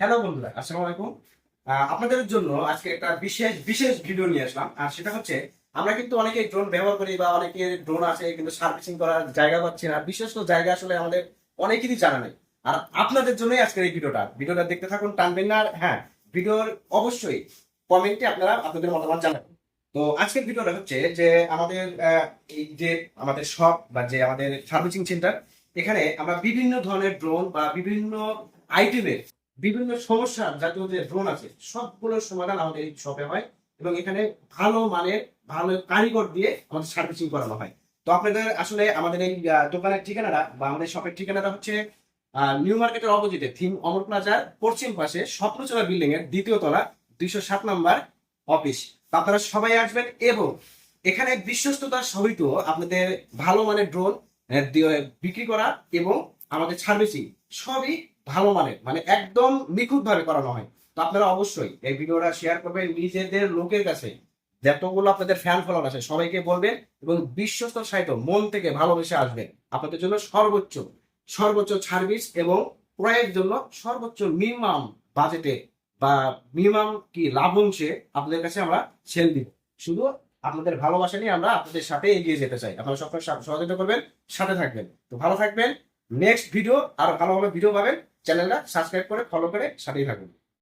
Hello বন্ধুরা, আসসালামু আলাইকুম। আপনাদের জন্য আজকে একটা বিশেষ বিশেষ ভিডিও নিয়ে আসলাম। আর সেটা হচ্ছে, আমরা কিন্তু অনেকে ড্রোন ব্যবহার করি বা অনেকে ড্রোন আছে, কিন্তু সার্ভিসিং করার জায়গা পাচ্ছি না। বিশেষ করে জায়গা আসলে আমাদের অনেকেরই জানা নেই। আর আপনাদের জন্যই আজকের এই ভিডিওটা ভিডিওটা দেখতে থাকুন, টানবেন না। হ্যাঁ ভিডিওর অবশ্যই কমেন্টে আপনারা আপনাদের মতামত জানাবেন। তো আজকের ভিডিওটা হচ্ছে যে আমাদের এই যে আমাদের শপ বা যে আমাদের সার্ভিসিং সেন্টার এখানে আমরা বিভিন্ন ধরনের ড্রোন বা বিভিন্ন আইটেমের বিভিন্ন সমস্যার জাতীয় যে ড্রোন আছে সবগুলোর সমাধান আমাদের এই শপে হয় এবং এখানে ভালো মানের ভালো কারিগর দিয়ে আমাদের সার্ভিসিং করানো হয়। তো আপনাদের আসলে আমাদের এই দোকানের ঠিকানাটা বা আমাদের শপের ঠিকানাটা হচ্ছে নিউ মার্কেটের অপোজিটে, থিম অমর প্লাজার পশ্চিম পাশে স্বপ্নচলা বিল্ডিং এর দ্বিতীয় তলা, দুইশো সাত নম্বর অফিস আপনারা সবাই আসবেন এবং এখানে বিশ্বস্ততার সহিত আপনাদের ভালো মানের ড্রোন বিক্রি করা এবং আমাদের সার্ভিসিং সবই ভালো মানের মানে একদম নিখুঁত ভাবে করানো হয়। তো আপনারা অবশ্যই এই ভিডিওটা শেয়ার করবেন নিজেদের লোকের কাছে। যতগুলো আপনাদের ফ্যান ফলোয়ার আছে, সবাইকে বলবেন এবং বিশ্বস্ত সাহিত্য মন থেকে ভালোবেসে আসবেন আপনাদের জন্য সর্বোচ্চ সর্বোচ্চ সার্ভিস এবং ক্রয়ের জন্য সর্বোচ্চ মিনিমাম বাজেটে বা মিনিমাম কি লাভংশে আপনাদের কাছে আমরা সেল দিব। শুধু আপনাদের ভালোবাসা নিয়ে আমরা আপনাদের সাথে এগিয়ে যেতে চাই। আপনারা সবসময় সহযোগিতা করবেন, সাথে থাকবেন। তো ভালো থাকবেন। নেক্সট ভিডিও আর ভালোভাবে ভিডিও পাবেন। চ্যানেলটা সাবস্ক্রাইব করে ফলো করে সাথেই থাকবেন